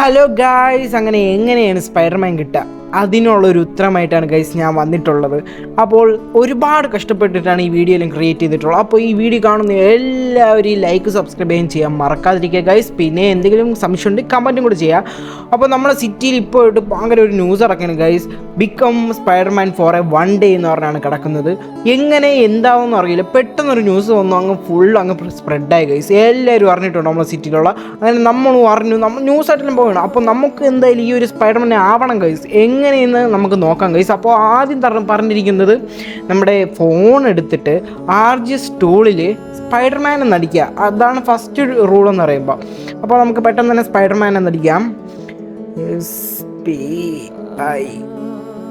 Hello guys അങ്ങനെ എങ്ങനെയാണ് Spiderman കിട്ടുക? അതിനുള്ളൊരു ഉത്തരമായിട്ടാണ് ഗൈസ് ഞാൻ വന്നിട്ടുള്ളത്. അപ്പോൾ ഒരുപാട് കഷ്ടപ്പെട്ടിട്ടാണ് ഈ വീഡിയോ എല്ലാം ക്രിയേറ്റ് ചെയ്തിട്ടുള്ളത്. അപ്പോൾ ഈ വീഡിയോ കാണുന്ന എല്ലാവരും ലൈക്ക് സബ്സ്ക്രൈബ് ചെയ്യാൻ ചെയ്യാൻ മറക്കാതിരിക്കുക ഗൈസ് പിന്നെ എന്തെങ്കിലും സംശയം ഉണ്ടെങ്കിൽ കമന്റും കൂടെ ചെയ്യുക അപ്പോൾ നമ്മുടെ സിറ്റിയിൽ ഇപ്പോൾ ഇട്ട് ഭയങ്കര ഒരു ന്യൂസ് ഇറക്കണം guys become Spiderman for a one day എന്ന് പറഞ്ഞാണ് കിടക്കുന്നത്. എങ്ങനെ എന്താവെന്ന് അറിയില്ല. പെട്ടെന്നൊരു ന്യൂസ് വന്നു അങ്ങ് ഫുൾ അങ്ങ് സ്പ്രെഡായി ഗൈസ് എല്ലാവരും അറിഞ്ഞിട്ടുണ്ട് നമ്മുടെ സിറ്റിയിലുള്ള അങ്ങനെ നമ്മളും അറിഞ്ഞു. നമ്മൾ ന്യൂസ് ആയിട്ടെല്ലാം പോകണം അപ്പോൾ നമുക്ക് എന്തായാലും ഈ ഒരു സ്പൈഡർമാൻ ആവണം ഗൈസ് എങ്ങനെയെന്ന് നമുക്ക് നോക്കാം ഗൈസ് അപ്പോൾ ആദ്യം തറ പറഞ്ഞിരിക്കുന്നത് നമ്മുടെ ഫോൺ എടുത്തിട്ട് ആർ ജി എസ് ടൂളിൽ സ്പൈഡർമാൻ എന്നടിക്കുക അതാണ് ഫസ്റ്റ് റൂൾ എന്ന് പറയുമ്പോൾ അപ്പോൾ നമുക്ക് പെട്ടെന്ന് തന്നെ Spiderman എന്നടിക്കാം P I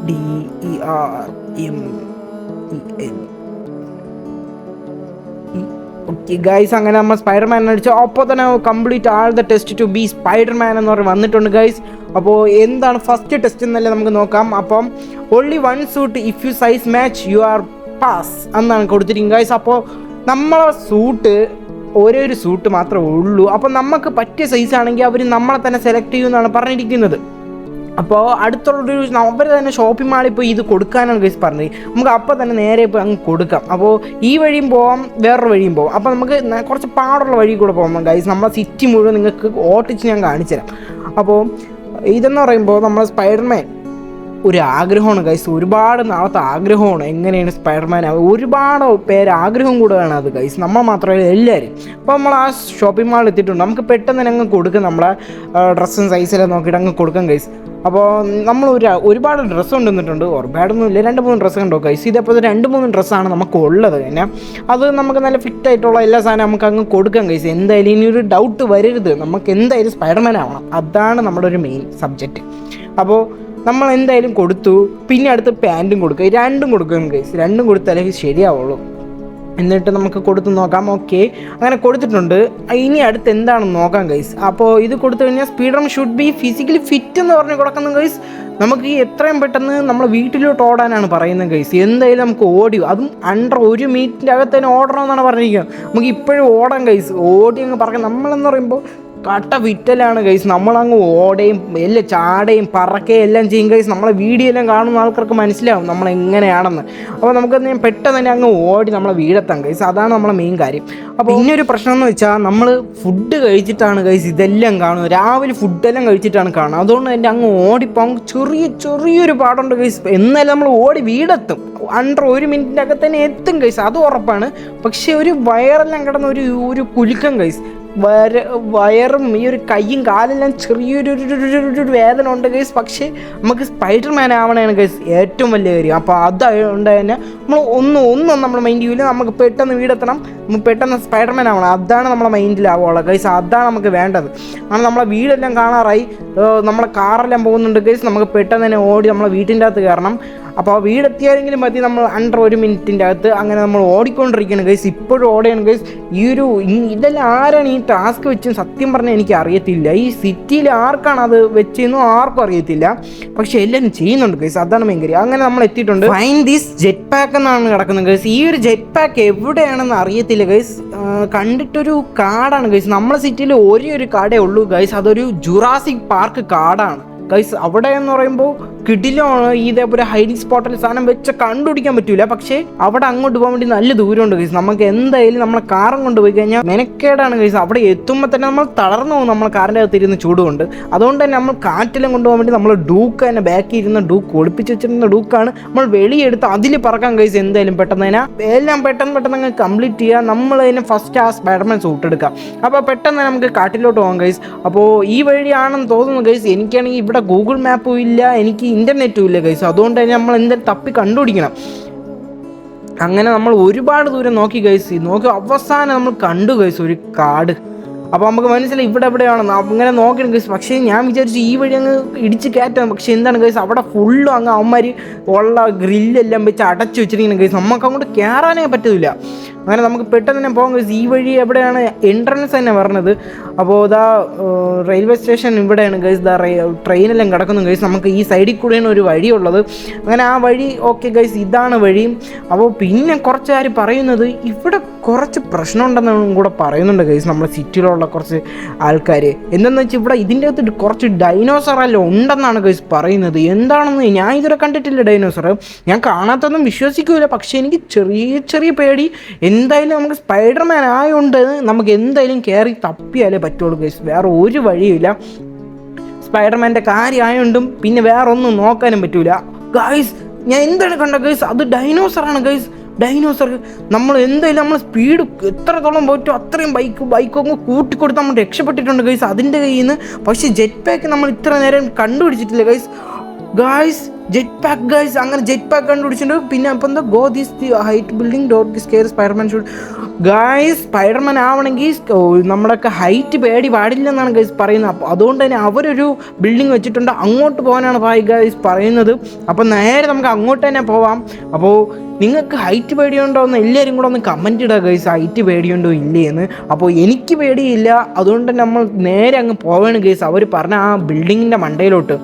D E R M E okay guys അങ്ങനെ നമ്മൾ സ്പൈഡർമാൻ അടിച്ചു അപ്പോൾ തന്നെ complete all the test to be Spiderman എന്ന് പറഞ്ഞ് വന്നിട്ടുണ്ട് ഗൈസ് അപ്പോൾ എന്താണ് ഫസ്റ്റ് ടെസ്റ്റ് എന്നല്ലേ നമുക്ക് നോക്കാം. അപ്പം only one suit if you size match you are pass എന്നാണ് കൊടുത്തിരിക്കുന്നത്. ഗൈസ് അപ്പോൾ നമ്മളെ സൂട്ട് ഒരേ ഒരു സൂട്ട് മാത്രമേ ഉള്ളൂ. അപ്പോൾ നമുക്ക് പറ്റിയ സൈസ് ആണെങ്കിൽ അവർ നമ്മളെ തന്നെ സെലക്ട് ചെയ്യുമെന്നാണ് പറഞ്ഞിരിക്കുന്നത്. അപ്പോൾ അടുത്തുള്ളൊരു അവർ തന്നെ ഷോപ്പിംഗ് മാളിൽ പോയി ഇത് കൊടുക്കാനാണ് ഗൈസ് പറഞ്ഞത്. നമുക്ക് അപ്പോൾ തന്നെ നേരെ പോയി അങ്ങ് കൊടുക്കാം. അപ്പോൾ ഈ വഴിയും പോവാം വേറൊരു വഴിയും പോവാം. അപ്പോൾ നമുക്ക് കുറച്ച് പാടുള്ള വഴി കൂടെ പോകാം ഗൈസ് നമ്മളെ സിറ്റി മുഴുവൻ നിങ്ങൾക്ക് ഓട്ടിച്ച് ഞാൻ കാണിച്ചു തരാം അപ്പോൾ ഇതെന്ന് പറയുമ്പോൾ നമ്മൾ സ്പൈഡർമാൻ. ഒരു ആഗ്രഹമാണ് ഗൈസ് ഒരുപാട് നാളത്തെ ആഗ്രഹമാണ് എങ്ങനെയാണ് സ്പൈഡർമാൻ ഒരുപാട് പേര് ആഗ്രഹം കൂടുകയാണ് അത് ഗൈസ് നമ്മൾ മാത്രമല്ല എല്ലാവരും. അപ്പോൾ നമ്മൾ ആ ഷോപ്പിംഗ് മാളിൽ എത്തിയിട്ടുണ്ട്. നമുക്ക് പെട്ടെന്ന് തന്നെ അങ്ങ് കൊടുക്കും നമ്മളെ ഡ്രസ്സും സൈസെല്ലാം നോക്കിയിട്ട് അങ്ങ് കൊടുക്കാം ഗൈസ് അപ്പോൾ നമ്മൾ ഒരു ഒരുപാട് ഡ്രസ്സ് കൊണ്ടുവന്നിട്ടുണ്ട്. ഒരുപാടൊന്നും ഇല്ല രണ്ട് മൂന്ന് ഡ്രസ്സ് കണ്ടോ ഗൈസ് ഇതേപോലെ രണ്ട് മൂന്ന് ഡ്രസ്സാണ് നമുക്ക് ഉള്ളത് പിന്നെ അത് നമുക്ക് നല്ല ഫിറ്റ് ആയിട്ടുള്ള എല്ലാ സാധനവും നമുക്ക് അങ്ങ് കൊടുക്കാം ഗൈസ് എന്തായാലും ഇനി ഒരു ഡൗട്ട് വരരുത്. നമുക്ക് എന്തായാലും സ്പൈഡർമാൻ ആവണം. അതാണ് നമ്മുടെ ഒരു മെയിൻ സബ്ജക്റ്റ് അപ്പോൾ നമ്മൾ എന്തായാലും കൊടുത്തു. പിന്നെ അടുത്ത് പാന്റും കൊടുക്കുക. രണ്ടും കൊടുക്കും ഗൈസ് രണ്ടും കൊടുത്താലേ ശരിയാവുള്ളൂ. എന്നിട്ട് നമുക്ക് കൊടുത്ത് നോക്കാം. ഓക്കെ അങ്ങനെ കൊടുത്തിട്ടുണ്ട്. ഇനി അടുത്ത് എന്താണെന്ന് നോക്കാം ഗൈസ് അപ്പോൾ ഇത് കൊടുത്തു കഴിഞ്ഞാൽ speed run should be physically fit എന്ന് പറഞ്ഞ് കൊടുക്കുന്ന ഗൈസ് നമുക്ക് എത്രയും പെട്ടെന്ന് നമ്മൾ വീട്ടിലോട്ട് ഓടാനാണ് പറയുന്നത് ഗൈസ് എന്തായാലും നമുക്ക് ഓടി അതും അണ്ടർ ഒരു മിനിറ്റിന്റെ അകത്ത് തന്നെ ഓടണമെന്നാണ് പറഞ്ഞിരിക്കുന്നത്. നമുക്ക് ഇപ്പോഴും ഓടാം ഗൈസ് ഓടി അങ്ങ് പറയാം നമ്മളെന്ന് പറയുമ്പോൾ കട്ട വിറ്റലാണ് ഗൈസ് നമ്മളങ്ങ് ഓടയും എല്ലാം ചാടയും പറക്കുകയും എല്ലാം ചെയ്യും ഗൈസ് നമ്മളെ വീഡിയോ എല്ലാം കാണുന്ന ആൾക്കാർക്ക് മനസ്സിലാവും നമ്മൾ എങ്ങനെയാണെന്ന്. അപ്പോൾ നമുക്ക് പെട്ടെന്ന് തന്നെ അങ്ങ് ഓടി നമ്മളെ വീടെത്താം ഗൈസ് അതാണ് നമ്മളെ മെയിൻ കാര്യം. അപ്പോൾ ഇനിയൊരു പ്രശ്നം എന്ന് വെച്ചാൽ നമ്മൾ ഫുഡ് കഴിച്ചിട്ടാണ് ഗൈസ് ഇതെല്ലാം കാണുന്നത്. രാവിലെ ഫുഡെല്ലാം കഴിച്ചിട്ടാണ് കാണുന്നത്. അതുകൊണ്ട് തന്നെ അങ്ങ് ഓടിപ്പോൾ ചെറിയ ചെറിയൊരു പാടുണ്ട് ഗൈസ് എന്നാലും നമ്മൾ ഓടി വീടെത്തും. അണ്ടർ ഒരു മിനിറ്റിന്റെ അകത്ത് തന്നെ എത്തും ഗൈസ് അത് ഉറപ്പാണ്. പക്ഷേ ഒരു വയറെല്ലാം കിടന്ന ഒരു ഒരു കുലുക്കം ഗൈസ് വയർ വയറും ഈ ഒരു കൈയും കാലെല്ലാം ചെറിയൊരു ഒരു- വേദന ഉണ്ട് ഗൈസ് പക്ഷേ നമുക്ക് സ്പൈഡർമാൻ ആവണേണ് ഗൈസ് ഏറ്റവും വലിയ കാര്യം. അപ്പോൾ അതുകൊണ്ട് തന്നെ നമ്മൾ ഒന്നും ഒന്നും നമ്മുടെ മൈൻഡ് ചെയ്യില്ല നമുക്ക് പെട്ടെന്ന് വീടെത്തണം. നമുക്ക് പെട്ടെന്ന് സ്പൈഡർമാൻ ആവണം. അതാണ് നമ്മളെ മൈൻഡിലാവുള്ളത് ഗൈസ് അതാണ് നമുക്ക് വേണ്ടത്. കാരണം നമ്മളെ വീടെല്ലാം കാണാറായി. നമ്മളെ കാറെല്ലാം പോകുന്നുണ്ട് ഗൈസ് നമുക്ക് പെട്ടെന്ന് തന്നെ ഓടി നമ്മളെ വീട്ടിന്റെ അകത്ത് കയറണം. അപ്പോൾ വീടെത്തിയാലെങ്കിലും മതി നമ്മൾ അണ്ടർ ഒരു മിനിറ്റിന്റെ അകത്ത് അങ്ങനെ നമ്മൾ ഓടിക്കൊണ്ടിരിക്കുകയാണ് ഗൈസ് ഇപ്പോഴും ഓടുകയാണ് ഗൈസ് ഈ ഒരു ഇതെല്ലാം ആരാണ് ഈ ടാസ്ക് വെച്ച് സത്യം പറഞ്ഞാൽ എനിക്ക് അറിയത്തില്ല. ഈ സിറ്റിയിൽ ആർക്കാണ് അത് വെച്ചെന്നും ആർക്കും അറിയത്തില്ല. പക്ഷേ എല്ലാം ചെയ്യുന്നുണ്ട് ഗൈസ് അതാണ് ഭയങ്കര അങ്ങനെ നമ്മൾ എത്തിയിട്ടുണ്ട്. ഫൈൻ ദിസ് ജെറ്റ് പാക്ക് എന്നാണ് കിടക്കുന്നത് ഗൈസ് ഈ ഒരു ജെറ്റ് പാക്ക് എവിടെയാണെന്ന് അറിയത്തില്ല ഗൈസ് കണ്ടിട്ടൊരു കാടാണ് ഗൈസ് നമ്മളെ സിറ്റിയിൽ ഒരേ ഒരു കാടേ ഉള്ളൂ ഗൈസ് അതൊരു ജുറാസിക് പാർക്ക് കാടാണ് ഗൈസ് അവിടെ എന്ന് പറയുമ്പോൾ കിടിലാണ് ഈ ഇതേപോലെ ഹൈഡിങ് സ്പോട്ടിൽ സാധനം വെച്ച് കണ്ടുപിടിക്കാൻ പറ്റൂല. പക്ഷേ അവിടെ അങ്ങോട്ട് പോകാൻ വേണ്ടി നല്ല ദൂരമുണ്ട് ഗൈസ് നമുക്ക് എന്തായാലും നമ്മളെ കാറും കൊണ്ടുപോയി കഴിഞ്ഞാൽ മെനക്കേടാണ് ഗൈസ് അവിടെ എത്തുമ്പോൾ തന്നെ നമ്മൾ തളർന്നു പോകും നമ്മളെ കാറിന്റെ അകത്ത് ഇരുന്ന് ചൂടുകൊണ്ട്. അതുകൊണ്ട് തന്നെ നമ്മൾ കാറ്റെല്ലാം കൊണ്ടുപോകാൻ വേണ്ടി നമ്മൾ ഡൂക്ക് തന്നെ ബാക്കിൽ ഇരുന്ന ഡൂക്ക് ഒളിപ്പിച്ച് വെച്ചിരുന്ന ഡൂക്കാണ് നമ്മൾ വെളിയെടുത്ത് അതിൽ പറക്കാൻ ഗൈസ് എന്തായാലും പെട്ടെന്ന് തന്നെ. എല്ലാം പെട്ടെന്ന് പെട്ടെന്ന് അങ്ങ് കംപ്ലീറ്റ് ചെയ്യുക നമ്മൾ അതിനെ ഫസ്റ്റ് ആ സ്പൈഡർമാൻ സൂട്ട് എടുക്കാം. അപ്പോൾ പെട്ടെന്ന് നമുക്ക് കാട്ടിലോട്ട് പോകാം ഗൈസ് അപ്പോൾ ഈ വഴിയാണെന്ന് തോന്നുന്നു ഗൈസ് എനിക്കാണെങ്കിൽ ഇവിടെ ഗൂഗിൾ മാപ്പും ഇല്ല. എനിക്ക് ഇന്റർനെറ്റും ഇല്ല കൈസ് അതുകൊണ്ട് തന്നെ നമ്മൾ എന്തായാലും തപ്പി കണ്ടുപിടിക്കണം. അങ്ങനെ നമ്മൾ ഒരുപാട് ദൂരം നോക്കി ഗൈസ് നോക്കി അവസാനം നമ്മൾ കണ്ടു ഗൈസ് ഒരു കാട്. അപ്പോൾ നമുക്ക് മനസ്സിലായി ഇവിടെ എവിടെയാണെന്ന്. അങ്ങനെ നോക്കണം ഗൈസ് പക്ഷേ ഞാൻ വിചാരിച്ചു ഈ വഴി അങ്ങ് ഇടിച്ച് കയറ്റാം പക്ഷേ എന്താണ് ഗൈസ് അവിടെ ഫുള്ളും അങ്ങ് അവന്മാർ ഉള്ള ഗ്രില്ലെല്ലാം വെച്ച് അടച്ചു വെച്ചിരിക്കുന്ന ഗൈസ് നമുക്ക് അങ്ങോട്ട് കയറാനേ പറ്റില്ല അങ്ങനെ നമുക്ക് പെട്ടെന്ന് തന്നെ പോകാൻ കഴിച്ചു ഈ വഴി എവിടെയാണ് എൻട്രൻസ് തന്നെ പറഞ്ഞത് അപ്പോൾ ഇതാ റെയിൽവേ സ്റ്റേഷൻ ഇവിടെയാണ് ഗൈസ് ഇതാ ട്രെയിനെല്ലാം കിടക്കുന്നു ഗൈസ് നമുക്ക് ഈ സൈഡിൽ കൂടെയാണ് ഒരു വഴിയുള്ളത്. അങ്ങനെ ആ വഴി ഓക്കെ ഗൈസ് ഇതാണ് വഴി. അപ്പോൾ പിന്നെ കുറച്ച് ആര് പറയുന്നത് ഇവിടെ കുറച്ച് പ്രശ്നമുണ്ടെന്നും കൂടെ പറയുന്നുണ്ട് ഗൈസ് നമ്മുടെ സിറ്റിയിലുള്ള കുറച്ച് ആൾക്കാർ എന്തെന്ന് വെച്ചാൽ ഇവിടെ ഇതിന്റെ അകത്ത് കുറച്ച് ഡൈനോസർ എല്ലാം ഉണ്ടെന്നാണ് ഗൈസ് പറയുന്നത്. എന്താണെന്ന് ഞാൻ ഇതുവരെ കണ്ടിട്ടില്ല ഡൈനോസർ ഞാൻ കാണാത്തൊന്നും വിശ്വസിക്കൂല. പക്ഷേ എനിക്ക് ചെറിയ ചെറിയ പേടി. എന്തായാലും നമുക്ക് സ്പൈഡർമാൻ ആയതുകൊണ്ട് നമുക്ക് എന്തായാലും കയറി തപ്പിയാലേ പറ്റുള്ളൂ ഗൈസ് വേറെ ഒരു വഴിയില്ല സ്പൈഡർമാന്റെ കാര്യമായോണ്ടും പിന്നെ വേറെ ഒന്നും നോക്കാനും പറ്റൂല. ഗൈസ് ഞാൻ എന്താണ് കണ്ട ഗൈസ് അത് ഡൈനോസറാണ് ഗൈസ് ഡൈനോസർ നമ്മൾ എന്തായാലും നമ്മൾ സ്പീഡ് എത്രത്തോളം പോയിട്ടോ അത്രയും ബൈക്ക് ബൈക്കൊക്കെ കൂട്ടിക്കൊടുത്ത് നമ്മൾ രക്ഷപ്പെട്ടിട്ടുണ്ട് ഗൈസ് അതിന്റെ കയ്യിൽ നിന്ന് പക്ഷേ ജെറ്റ് പാക്ക് നമ്മൾ ഇത്ര നേരം കണ്ടുപിടിച്ചിട്ടില്ല guys guys jet pack guys അങ്ങനെ ജെറ്റ് പാക്ക് കണ്ടുപിടിച്ചിട്ടുണ്ട്. പിന്നെ അപ്പം എന്താ? Go this the height building dot this care Spiderman shoot guys Spiderman ആവണമെങ്കിൽ നമ്മളൊക്കെ ഹൈറ്റ് പേടി പാടില്ലെന്നാണ് ഗൈസ് പറയുന്നത്. അപ്പോൾ അതുകൊണ്ട് തന്നെ അവരൊരു ബിൽഡിംഗ് വെച്ചിട്ടുണ്ട്. അങ്ങോട്ട് പോകാനാണ് ഭായി ഗൈസ് പറയുന്നത്. അപ്പോൾ നേരെ നമുക്ക് അങ്ങോട്ട് തന്നെ പോവാം. അപ്പോൾ നിങ്ങൾക്ക് ഹൈറ്റ് പേടിയുണ്ടോ എന്ന് എല്ലാവരും കൂടെ ഒന്ന് കമന്റ് ഇടുക ഗൈസ് ഹൈറ്റ് പേടിയുണ്ടോ ഇല്ലയെന്ന് അപ്പോൾ എനിക്ക് പേടിയില്ല. അതുകൊണ്ട് നമ്മൾ നേരെ അങ്ങ് പോവാണ് ഗൈസ് അവർ പറഞ്ഞ ആ ബിൽഡിങ്ങിന്റെ മണ്ടയിലോട്ട്.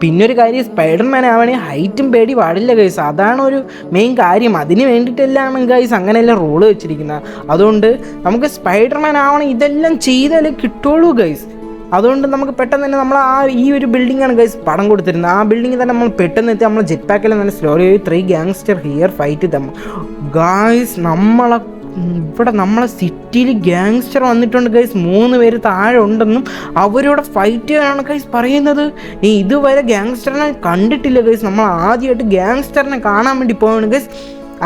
പിന്നെ ഒരു കാര്യം സ്പൈഡർമാൻ ആവണമെങ്കിൽ ഹൈറ്റും പേടി പാടില്ല ഗൈസ് അതാണ് ഒരു മെയിൻ കാര്യം. അതിന് വേണ്ടിയിട്ടെല്ലാം ഗൈസ് അങ്ങനെയല്ല റൂൾ വെച്ചിരിക്കുന്നത് അതുകൊണ്ട് നമുക്ക് സ്പൈഡർമാൻ ആവണം ഇതെല്ലാം ചെയ്താലേ കിട്ടുള്ളൂ ഗൈസ് അതുകൊണ്ട് നമുക്ക് പെട്ടെന്ന് തന്നെ നമ്മൾ ആ ഈ ഒരു ബിൽഡിംഗാണ് ഗൈസ് പടം കൊടുത്തിരുന്നത് ആ ബിൽഡിങ്ങിൽ തന്നെ നമ്മൾ പെട്ടെന്ന് എത്തി നമ്മൾ ജെറ്റ് പാക്കിൽ നല്ല slowly three gangster here fight തമ്മ guys നമ്മളെ ഇവിടെ നമ്മളെ സിറ്റിയിൽ ഗ്യാങ്സ്റ്റർ വന്നിട്ടുണ്ട് ഗൈസ് മൂന്ന് പേര് താഴെ ഉണ്ടെന്നും അവരോട് ഫൈറ്റ് ചെയ്യാനാണ് ഗൈസ് പറയുന്നത്. നീ ഇതുവരെ ഗ്യാങ്സ്റ്ററിനെ കണ്ടിട്ടില്ല ഗൈസ് നമ്മൾ ആദ്യമായിട്ട് ഗ്യാങ്സ്റ്ററിനെ കാണാൻ വേണ്ടി പോവാണ് ഗൈസ്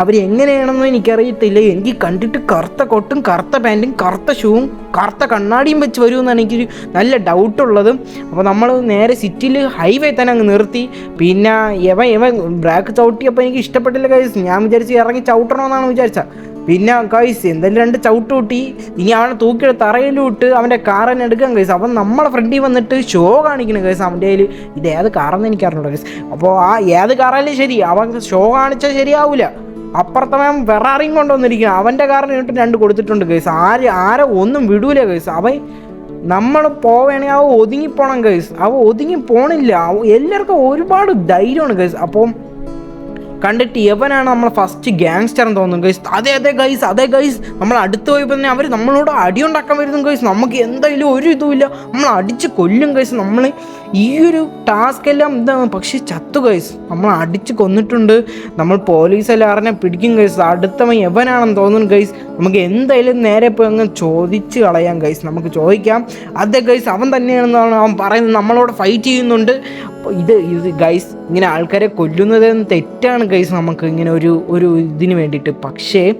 അവർ എങ്ങനെയാണെന്ന് എനിക്കറിയത്തില്ല. എനിക്ക് കണ്ടിട്ട് കറുത്ത കൊട്ടും കറുത്ത പാന്റും കറുത്ത ഷൂവും കറുത്ത കണ്ണാടിയും വെച്ച് വരുമെന്നാണ് എനിക്കൊരു നല്ല ഡൗട്ടുള്ളത് അപ്പോൾ നമ്മൾ നേരെ സിറ്റിയിൽ ഹൈവേ തന്നെ അങ്ങ് നിർത്തി. പിന്നെ എവ എവ ബ്രാക്ക് ചവിട്ടിയപ്പോൾ എനിക്ക് ഇഷ്ടപ്പെട്ടില്ല കൈസ് ഞാൻ വിചാരിച്ച് ഇറങ്ങി ചവിട്ടണമെന്നാണ് വിചാരിച്ചത്. പിന്നെ കൈസ് എന്തായാലും രണ്ട് ചവിട്ട് കൂട്ടി ഇനി അവനെ തൂക്കിയുടെ തറയിലും ഇട്ട് അവന്റെ തന്നെ എടുക്കാൻ കൈസ് അവൻ നമ്മളെ ഫ്രണ്ടിൽ വന്നിട്ട് ഷോ കാണിക്കണം കൈസ് അവന്റെ കയ്യിൽ ഇത് ഏത് കാറെന്ന് എനിക്ക് അറിഞ്ഞൂടാ കൈസ് അപ്പോൾ ആ ഏത് കാറായാലും ശരി അവൻ ഷോ കാണിച്ചാൽ ശരിയാവില്ല അപ്പുറത്തവൻ വെറാറിയും കൊണ്ടുവന്നിരിക്കുക അവന്റെ കാറിന് ഇട്ട് രണ്ട് കൊടുത്തിട്ടുണ്ട് കേസ് ആര് ആരെ ഒന്നും വിടൂല കേസ് അവൻ നമ്മൾ പോവേണേ അവ ഒതുങ്ങിപ്പോണം കേസ് അവ ഒതുങ്ങി പോണില്ല. എല്ലാവർക്കും ഒരുപാട് ധൈര്യമാണ് കേസ് അപ്പം കണ്ടിട്ട് യവനാണ് നമ്മൾ ഫസ്റ്റ് ഗ്യാങ്സ്റ്റർ എന്ന് തോന്നുന്നു ഗൈസ് അതെ അതെ ഗൈസ് അതെ ഗൈസ് നമ്മൾ അടുത്ത് പോയപ്പോൾ തന്നെ അവർ നമ്മളോട് അടിയുണ്ടാക്കാൻ വരുന്നു ഗൈസ് നമുക്ക് എന്തായാലും ഒരു ഇതുമില്ല. നമ്മൾ അടിച്ച് കൊല്ലും ഗൈസ് നമ്മൾ ഈ ഒരു ടാസ്ക് എല്ലാം എന്താ പക്ഷേ ചത്തു കൈസ് നമ്മൾ അടിച്ച് കൊന്നിട്ടുണ്ട്. നമ്മൾ പോലീസ് എല്ലാറിനെ പിടിക്കും കൈസ് അടുത്തവൻ എവനാണെന്ന് തോന്നുന്നു കൈസ് നമുക്ക് എന്തായാലും നേരെ പോയി അങ്ങ് ചോദിച്ച് കളയാം കൈസ് നമുക്ക് ചോദിക്കാം. അതെ കൈസ് അവൻ തന്നെയാണെന്നാണ് അവൻ പറയുന്നത്. നമ്മളോട് ഫൈറ്റ് ചെയ്യുന്നുണ്ട്. ഇത് ഇത് ഗൈസ് ഇങ്ങനെ ആൾക്കാരെ കൊല്ലുന്നത് തെറ്റാണ് ഗൈസ് നമുക്ക് ഇങ്ങനെ ഒരു ഒരു ഇതിന് വേണ്ടിയിട്ട്. പക്ഷേ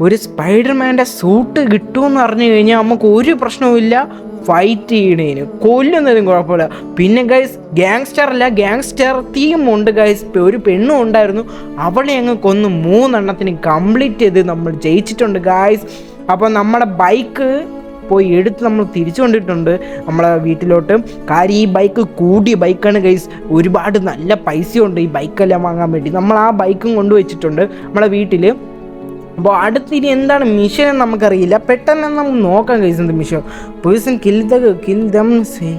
ഒരു സ്പൈഡർമാന്റെ സൂട്ട് കിട്ടുമെന്ന് അറിഞ്ഞു കഴിഞ്ഞാൽ നമുക്ക് ഒരു പ്രശ്നവുമില്ല. ഫൈറ്റ് ചെയ്യണേന്. കൊല്ലുന്നതും കുഴപ്പമില്ല. പിന്നെ ഗൈസ് ഗ്യാങ്സ്റ്റർ അല്ല ഗ്യാങ്സ്റ്റർ തീം ഉണ്ട് ഗൈസ് ഒരു പെണ്ണും ഉണ്ടായിരുന്നു. അവളെ അങ്ങ് കൊന്ന് മൂന്നെണ്ണത്തിന് കംപ്ലീറ്റ് ചെയ്ത് നമ്മൾ ജയിച്ചിട്ടുണ്ട് ഗൈസ് അപ്പോൾ നമ്മുടെ ബൈക്ക് പോയി എടുത്ത് നമ്മൾ തിരിച്ചു കൊണ്ടിട്ടുണ്ട് നമ്മളെ വീട്ടിലോട്ട്. കാര്യം ഈ ബൈക്ക് കൂടിയ ബൈക്കാണ് ഗൈസ് ഒരുപാട് നല്ല പൈസയുണ്ട് ഈ ബൈക്കെല്ലാം വാങ്ങാൻ വേണ്ടി. നമ്മൾ ആ ബൈക്കും കൊണ്ടുവച്ചിട്ടുണ്ട് നമ്മളെ വീട്ടിൽ അപ്പോൾ അടുത്ത് ഇനി എന്താണ് മിഷൻ എന്ന് നമുക്കറിയില്ല. പെട്ടെന്ന് നമുക്ക് നോക്കാം ഗൈസ് എന്ത് mission person kill the kill them say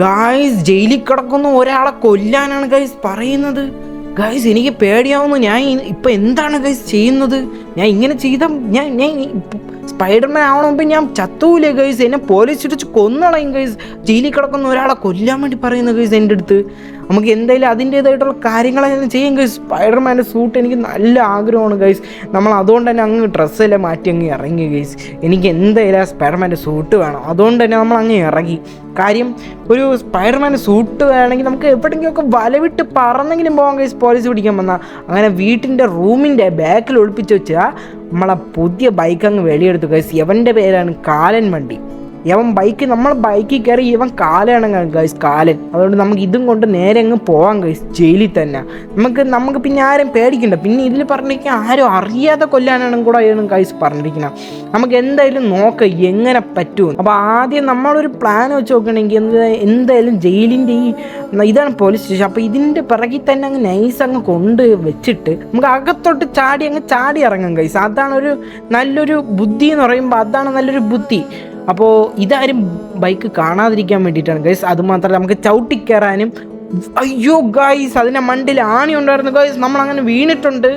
guys ജയിലിൽ കിടക്കുന്ന ഒരാളെ കൊല്ലാനാണ് ഗൈസ് പറയുന്നത്. ഗൈസ് എനിക്ക് പേടിയാവുന്നു. ഞാൻ ഇപ്പം എന്താണ് ഗൈസ് ചെയ്യുന്നത്? ഞാൻ ഇങ്ങനെ ചെയ്ത ഞാൻ ഞാൻ സ്പൈഡർമാൻ ആവണ മുമ്പ് ഞാൻ ചത്തൂലേ ഗൈസ് എന്നെ പോലീസ് ഇടിച്ച് കൊന്നളയും ഗൈസ് ജയിലിൽ കിടക്കുന്ന ഒരാളെ കൊല്ലാൻ വേണ്ടി പറയുന്ന ഗൈസ് എന്റെ അടുത്ത്. നമുക്ക് എന്തായാലും അതിന്റേതായിട്ടുള്ള കാര്യങ്ങളെല്ലാം ചെയ്യും ഗൈസ് സ്പൈഡർമാന്റെ സൂട്ട് എനിക്ക് നല്ല ആഗ്രഹമാണ് ഗൈസ് നമ്മൾ അതുകൊണ്ട് തന്നെ അങ്ങ് ഡ്രസ്സെല്ലാം മാറ്റി അങ്ങ് ഇറങ്ങി ഗൈസ് എനിക്ക് എന്തായാലും ആ സ്പൈഡർമാന്റെ സൂട്ട് വേണം. അതുകൊണ്ട് തന്നെ നമ്മൾ അങ്ങ് ഇറങ്ങി. കാര്യം ഒരു സ്പൈഡർമാന്റെ സൂട്ട് വേണമെങ്കിൽ നമുക്ക് എവിടെയെങ്കിലുമൊക്കെ വലവിട്ട് പറന്നെങ്കിലും പോകാൻ ഗൈസ് പോലീസ് പിടിക്കാൻ വന്നാൽ അങ്ങനെ വീട്ടിന്റെ റൂമിന്റെ ബാക്കിൽ ഒളിപ്പിച്ച് വെച്ചാൽ നമ്മളെ പുതിയ ബൈക്ക് അങ്ങ് വെളിയെടുത്തു ഗൈസ് എവന്റെ പേരാണ് കാലൻ വണ്ടി. ഇവൻ ബൈക്ക് നമ്മൾ ബൈക്കിൽ കയറി ഇവൻ കാലാണ് ഗൈസ് കാലൻ അതുകൊണ്ട് നമുക്ക് ഇതും കൊണ്ട് നേരെ അങ്ങ് പോവാം ഗൈസ് ജയിലിൽ തന്നെ. നമുക്ക് നമുക്ക് പിന്നെ ആരും പേടിക്കണ്ട. പിന്നെ ഇതിൽ പറഞ്ഞിരിക്കാൻ ആരും അറിയാതെ കൊല്ലാനാണ് കൂടെ അയാളും ഗൈസ് പറഞ്ഞിരിക്കുന്നത് നമുക്ക് എന്തായാലും നോക്ക എങ്ങനെ പറ്റും അപ്പോൾ ആദ്യം നമ്മളൊരു പ്ലാൻ വെച്ച് എന്ത് എന്തായാലും ജയിലിന്റെ ഈ ഇതാണ് പോലീസ് സ്റ്റേഷൻ അപ്പോൾ ഇതിന്റെ പിറകിൽ തന്നെ അങ്ങ് നൈസ് അങ്ങ് കൊണ്ട് വെച്ചിട്ട് നമുക്ക് അകത്തോട്ട് ചാടി അങ്ങ് ചാടി ഇറങ്ങാം ഗൈസ് അതാണ് ഒരു നല്ലൊരു ബുദ്ധി എന്ന് പറയുമ്പോൾ അതാണ് നല്ലൊരു ബുദ്ധി. അപ്പോൾ ഇതാരും ബൈക്ക് കാണാതിരിക്കാൻ വേണ്ടിയിട്ടാണ്. ഗൈസ് അതുമാത്രമല്ല നമുക്ക് ചവിട്ടിക്കയറാനും അയ്യോ ഗൈസ് അതിന്റെ മണ്ടിൽ ആണി ഉണ്ടായിരുന്നു. ഗൈസ് നമ്മൾ അങ്ങനെ വീണിട്ടുണ്ട്.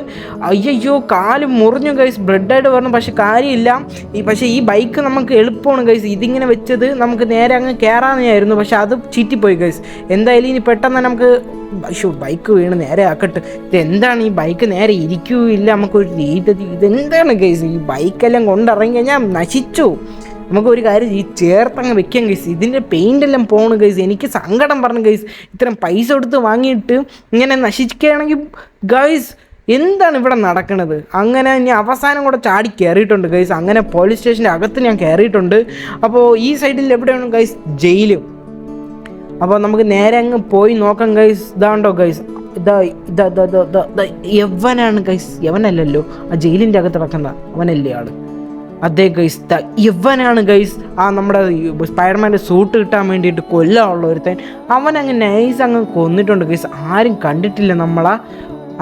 അയ്യോ കാൽ മുറിഞ്ഞു ഗൈസ് ബ്രെഡായിട്ട് പറഞ്ഞു പക്ഷെ കാര്യമില്ല. ഈ പക്ഷേ ഈ ബൈക്ക് നമുക്ക് എളുപ്പമാണ് ഗൈസ് ഇതിങ്ങനെ വെച്ചത് നമുക്ക് നേരെ അങ്ങ് കയറാനായിരുന്നു പക്ഷെ അത് ചീറ്റിപ്പോയി ഗൈസ് എന്തായാലും ഇനി പെട്ടെന്ന് നമുക്ക് അയ്യോ ബൈക്ക് വീണ് നേരെ ആക്കട്ടെ. ഇതെന്താണ്? ഈ ബൈക്ക് നേരെ ഇരിക്കുകയില്ല നമുക്കൊരു രീതി ഇതെന്താണ് ഗൈസ് ഈ ബൈക്കെല്ലാം കൊണ്ടിറങ്ങി കഴിഞ്ഞാൽ നശിച്ചു. നമുക്ക് ഒരു കാര്യം ഈ ചേർത്തങ്ങ് വെക്കാം ഗൈസ് ഇതിന്റെ പെയിന്റ് എല്ലാം പോകണം ഗൈസ് എനിക്ക് സങ്കടം പറഞ്ഞു ഗൈസ് ഇത്രയും പൈസ കൊടുത്ത് വാങ്ങിയിട്ട് ഇങ്ങനെ നശിക്കുകയാണെങ്കിൽ ഗൈസ് എന്താണ് ഇവിടെ നടക്കുന്നത് അങ്ങനെ ഞാൻ അവസാനം കൂടെ ചാടി കയറിയിട്ടുണ്ട് ഗൈസ് അങ്ങനെ പോലീസ് സ്റ്റേഷന്റെ അകത്ത് ഞാൻ കയറിയിട്ടുണ്ട് അപ്പോൾ ഈ സൈഡിൽ എവിടെയാണ് ഗൈസ് ജയിലും. അപ്പോൾ നമുക്ക് നേരെ അങ്ങ് പോയി നോക്കാം ഗൈസ് ഇതാണ്ടോ ഗൈസ് ഇതാ ഇതാ ഇതാ ഇതാ യവനാണ് ഗൈസ് യവനല്ലല്ലോ ആ ജയിലിന്റെ അകത്ത് നടക്കുന്ന അവനല്ലേ ആൾ. അതെ ഗൈസ് ഇവനാണ് ഗൈസ് ആ നമ്മുടെ സ്പൈഡർമാന്റെ സൂട്ട് കിട്ടാൻ വേണ്ടിയിട്ട് കൊല്ലാനുള്ള ഒരുത്തൻ. അവൻ അങ്ങ് നൈസ് അങ്ങ് കൊന്നിട്ടുണ്ട് ഗൈസ് ആരും കണ്ടിട്ടില്ല നമ്മളാ.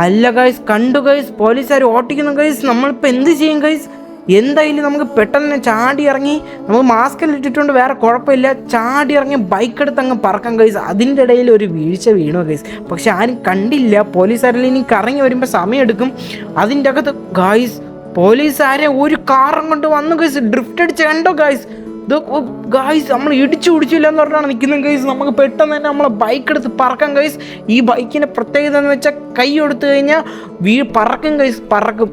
അല്ല ഗൈസ് കണ്ടു ഗൈസ് പോലീസുകാർ ഓട്ടിക്കുന്നു ഗൈസ് നമ്മളിപ്പോൾ എന്ത് ചെയ്യും ഗൈസ് എന്തായാലും നമുക്ക് പെട്ടെന്ന് ചാടി ഇറങ്ങി നമ്മൾ മാസ്ക് ഇട്ടിട്ടുണ്ട് വേറെ കുഴപ്പമില്ല. ചാടി ഇറങ്ങി ബൈക്ക് എടുത്ത് അങ്ങ് പറക്കാം ഗൈസ് അതിന്റെ ഇടയിൽ ഒരു വീഴ്ച വീണു ഗൈസ് പക്ഷെ ആരും കണ്ടില്ല. പോലീസുകാരിൽ ഇനി കറങ്ങി വരുമ്പോൾ സമയം എടുക്കും അതിന്റെ അകത്ത് ഗൈസ് ആരെ ഒരു കാറും കൊണ്ട് വന്നു ഗൈസ് ഡ്രിഫ്റ്റ് അടിച്ച് കണ്ടോ ഗൈസ് ഗൈസ് നമ്മൾ ഇടിച്ചു പിടിച്ചില്ല എന്ന് പറഞ്ഞാണ് നിൽക്കുന്നത് ഗൈസ് നമുക്ക് പെട്ടെന്ന് തന്നെ നമ്മളെ ബൈക്ക് എടുത്ത് പറക്കാം ഗൈസ് ഈ ബൈക്കിന്റെ പ്രത്യേകത എന്ന് വെച്ചാൽ കൈ കൊടുത്തു കഴിഞ്ഞാൽ വീ പറക്കും ഗൈസ് പറക്കും.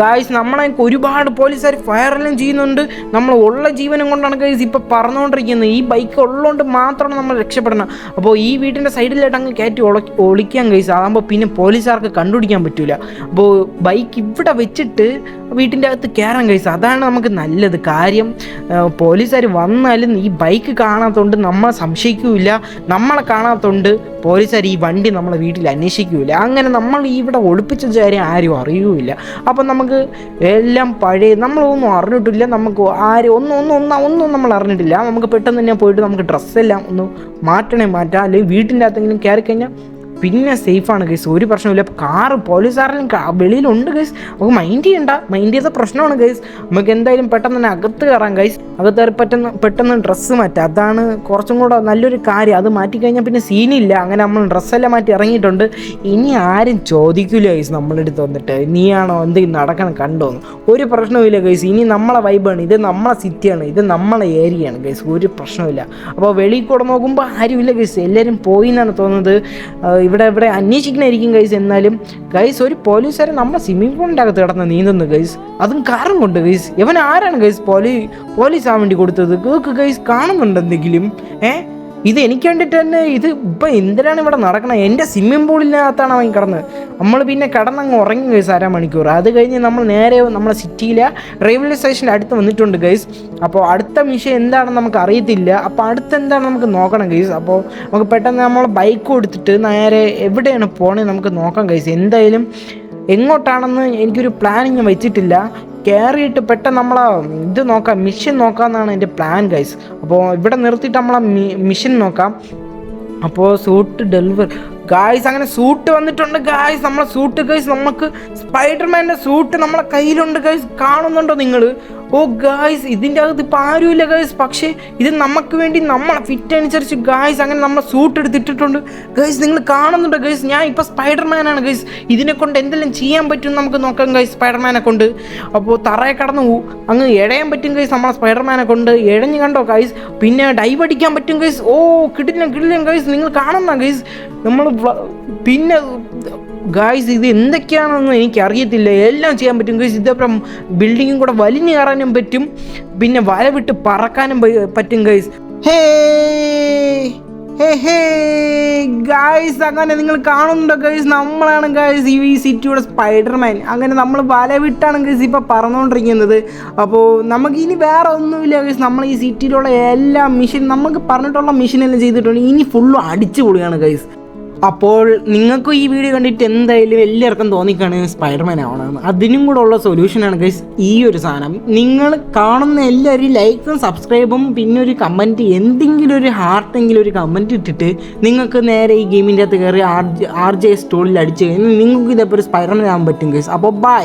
ഗായ്സ് നമ്മളെ ഒരുപാട് പോലീസുകാർ ഫയറെല്ലാം ചെയ്യുന്നുണ്ട്. നമ്മൾ ഉള്ള ജീവനും കൊണ്ടാണ് ഗൈസ് ഇപ്പോൾ പറന്നുകൊണ്ടിരിക്കുന്നത് ഈ ബൈക്ക് ഉള്ളതുകൊണ്ട് മാത്രമാണ് നമ്മൾ രക്ഷപ്പെടണം അപ്പോൾ ഈ വീട്ടിന്റെ സൈഡിലായിട്ട് അങ്ങ് കയറ്റി ഒളി ഒളിക്കാൻ ഗൈസ് അതാകുമ്പോൾ പിന്നെ പോലീസുകാർക്ക് കണ്ടുപിടിക്കാൻ പറ്റില്ല അപ്പോൾ ബൈക്ക് ഇവിടെ വെച്ചിട്ട് വീട്ടിന്റെ അകത്ത് കയറാൻ കഴിച്ചു അതാണ് നമുക്ക് നല്ലത് കാര്യം. പോലീസുകാർ വന്നാലും ഈ ബൈക്ക് കാണാത്തതുകൊണ്ട് നമ്മളെ സംശയിക്കില്ല. നമ്മളെ കാണാത്തതുകൊണ്ട് പോലീസുകാർ ഈ വണ്ടി നമ്മളെ വീട്ടിൽ അന്വേഷിക്കില്ല അങ്ങനെ നമ്മൾ ഇവിടെ ഒളിപ്പിച്ച കാര്യം ആരും അറിയൂല അപ്പം നമുക്ക് എല്ലാം പഴയ നമ്മളൊന്നും അറിഞ്ഞിട്ടില്ല. നമുക്ക് ആരും ഒന്നും ഒന്നും ഒന്നും ഒന്നും നമ്മൾ അറിഞ്ഞിട്ടില്ല. നമുക്ക് പെട്ടെന്ന് തന്നെ പോയിട്ട് നമുക്ക് ഡ്രസ്സെല്ലാം ഒന്ന് മാറ്റണേ മാറ്റാം. അല്ലെങ്കിൽ വീട്ടിന്റെ അകത്തെങ്കിലും കയറി കഴിഞ്ഞാൽ പിന്നെ സേഫാണ് ഗൈസ് ഒരു പ്രശ്നമില്ല കാറ് പോലീസുകാരനും വെളിയിലുണ്ട് ഗൈസ്. നമുക്ക് മൈൻഡ് ചെയ്യണ്ട. മൈൻഡ് ചെയ്ത പ്രശ്നമാണ് ഗൈസ്. നമുക്ക് എന്തായാലും പെട്ടെന്ന് തന്നെ അകത്ത് കയറാം ഗൈസ്. അകത്ത് കയറി പെട്ടെന്ന് പെട്ടെന്ന് ഡ്രസ്സ് മാറ്റാം. അതാണ് കുറച്ചും കൂടെ നല്ലൊരു കാര്യം. അത് മാറ്റി കഴിഞ്ഞാൽ പിന്നെ സീനില്ല അങ്ങനെ നമ്മൾ ഡ്രസ്സെല്ലാം മാറ്റി ഇറങ്ങിയിട്ടുണ്ട്. ഇനി ആരും ചോദിക്കില്ല ഗൈസ് നമ്മളെടുത്ത് വന്നിട്ട്. നീയാണോ എന്തെങ്കിലും നടക്കണം കണ്ടോ ഒരു പ്രശ്നവുമില്ല ഗൈസ്. ഇനി നമ്മളെ വൈബാണ് ഇത് നമ്മളെ സിറ്റിയാണ് ഇത് നമ്മളെ ഏരിയയാണ് ഗൈസ്. ഒരു പ്രശ്നമില്ല അപ്പോൾ വെളിയിൽ കൂടെ നോക്കുമ്പോൾ ആരുമില്ല ഗൈസ്. എല്ലാവരും പോയി എന്നാണ് തോന്നുന്നത്. ഇവിടെ ഇവിടെ അന്വേഷിക്കണായിരിക്കും ഗൈസ് എന്നാലും ഗൈസ് ഒരു പോലീസുകാരൻ നമ്മുടെ സ്വിമ്മിംഗ് പൂളിന്റെ അകത്ത് കിടന്ന് നീന്തുന്നു ഗൈസ് അതും കാരണം കൊണ്ട് ഗൈസ് ഇവൻ ആരാണ് ഗൈസ് പോലീ പോലീസ് ആവാൻ വേണ്ടി കൊടുത്തത്. കേക്ക് ഗൈസ് കാണുന്നുണ്ട് എന്തെങ്കിലും ഏ? ഇത് എനിക്ക് വേണ്ടിയിട്ട് തന്നെ ഇത് ഇപ്പം എന്തിനാണ് ഇവിടെ നടക്കണത് എന്റെ സ്വിമ്മിംഗ് പൂളിനകത്താണ് അവൻ കിടന്നത് നമ്മൾ പിന്നെ കിടന്നങ്ങ് ഉറങ്ങി ഗൈസ് അര മണിക്കൂർ. അത് കഴിഞ്ഞ് നമ്മൾ നേരെ നമ്മളെ സിറ്റിയിലെ റെയിൽവേ സ്റ്റേഷന്റെ അടുത്ത് വന്നിട്ടുണ്ട് ഗൈസ് അപ്പോൾ അടുത്ത മിഷൻ എന്താണെന്ന് നമുക്ക് അറിയത്തില്ല. അപ്പോൾ അടുത്ത് എന്താണ് നമുക്ക് നോക്കണം ഗൈസ് അപ്പോൾ നമുക്ക് പെട്ടെന്ന് നമ്മൾ ബൈക്ക് കൊടുത്തിട്ട് നേരെ എവിടെയാണ് പോകണേ നമുക്ക് നോക്കാം ഗൈസ് എന്തായാലും എങ്ങോട്ടാണെന്ന് എനിക്കൊരു പ്ലാനിങ് വെച്ചിട്ടില്ല. കയറിയിട്ട് പെട്ടെന്ന് നമ്മളെ ഇത് നോക്കാം മിഷൻ നോക്കാമെന്നാണ് എന്റെ പ്ലാൻ ഗൈസ് അപ്പോൾ ഇവിടെ നിർത്തിയിട്ട് നമ്മളെ മിഷൻ നോക്കാം. അപ്പോൾ സൂട്ട് ഡെലിവർ ഗായ്സ് അങ്ങനെ സൂട്ട് വന്നിട്ടുണ്ട് ഗായ്സ് നമ്മളെ സൂട്ട് ഗൈസ് നമുക്ക് സ്പൈഡർമാന്റെ സൂട്ട് നമ്മളെ കയ്യിലുണ്ട് ഗൈസ് കാണുന്നുണ്ടോ നിങ്ങൾ ഓ ഗായ്സ് ഇതിന്റെ അകത്ത് ഇപ്പം ആരുമില്ല ഗൈസ് പക്ഷേ ഇത് നമുക്ക് വേണ്ടി നമ്മളെ ഫിറ്റ് അനുസരിച്ച് ഗായ്സ് അങ്ങനെ നമ്മളെ സൂട്ട് എടുത്തിട്ടിട്ടുണ്ട്. ഗൈസ് നിങ്ങൾ കാണുന്നുണ്ടോ ഗൈസ് ഞാൻ ഇപ്പോൾ സ്പൈഡർമാനാണ് ഗൈസ് ഇതിനെ കൊണ്ട് എന്തെല്ലാം ചെയ്യാൻ പറ്റും നമുക്ക് നോക്കാം ഗൈസ് സ്പൈഡർമാനെ കൊണ്ട്. അപ്പോൾ തറയെ കടന്നു പോകും അങ്ങ് ഇഴയാൻ പറ്റും ഗൈസ് നമ്മളെ സ്പൈഡർമാനെ കൊണ്ട്. ഇഴഞ്ഞ് കണ്ടോ ഗൈസ് പിന്നെ ഡൈവ് അടിക്കാൻ പറ്റും ഗൈസ് ഓ കിട്ടില്ല കിട്ടില്ല ഗൈസ് നിങ്ങൾ കാണുന്ന ഗൈസ് നമ്മൾ പിന്നെ ഗായ്സ് ഇത് എന്തൊക്കെയാണെന്ന് എനിക്ക് അറിയത്തില്ല എല്ലാം ചെയ്യാൻ പറ്റും. ഗൈസ് ഇതേപ്രം ബിൽഡിങ്ങും കൂടെ വലിഞ്ഞു കയറാനും പറ്റും. പിന്നെ വല വിട്ട് പറക്കാനും പറ്റും ഗൈസ് ഹേ ഗായ്സ് അങ്ങനെ നിങ്ങൾ കാണുന്നുണ്ടോ ഗൈസ് നമ്മളാണ് ഗൈസ് ഈ സിറ്റിയുടെ സ്പൈഡർമാൻ അങ്ങനെ നമ്മൾ വല വിട്ടാണ് ഗൈസ് ഇപ്പോൾ പറഞ്ഞുകൊണ്ടിരിക്കുന്നത് അപ്പോൾ നമുക്ക് ഇനി വേറെ ഒന്നുമില്ല ഗൈസ് നമ്മൾ ഈ സിറ്റിയിലുള്ള എല്ലാ മിഷൻ നമുക്ക് പറഞ്ഞിട്ടുള്ള മിഷനെല്ലാം ചെയ്തിട്ടുണ്ട്. ഇനി ഫുള്ളും അടിച്ചു പൊളിയാണ് ഗൈസ് അപ്പോൾ നിങ്ങൾക്ക് ഈ വീഡിയോ കണ്ടിട്ട് എന്തായാലും എല്ലാവർക്കും തോന്നിക്കാണ് സ്പൈഡർമാൻ ആവണമെന്ന്. അതിനും കൂടെ ഉള്ള സൊല്യൂഷനാണ് ഗൈസ് ഈ ഒരു സാധനം. നിങ്ങൾ കാണുന്ന എല്ലാവരും ലൈക്കും സബ്സ്ക്രൈബും പിന്നെ ഒരു കമന്റ് എന്തെങ്കിലും ഒരു ഹാർട്ടെങ്കിലും ഒരു കമന്റ് ഇട്ടിട്ട് നിങ്ങൾക്ക് നേരെ ഈ ഗെയിമിന്റെ അകത്ത് കയറി ആർ ആർ ജെ സ്റ്റോളിൽ അടിച്ച് കഴിഞ്ഞാൽ നിങ്ങൾക്ക് ഇതേപോലെ സ്പൈഡർമാൻ ആവാൻ പറ്റും ഗൈസ് അപ്പോൾ ബൈ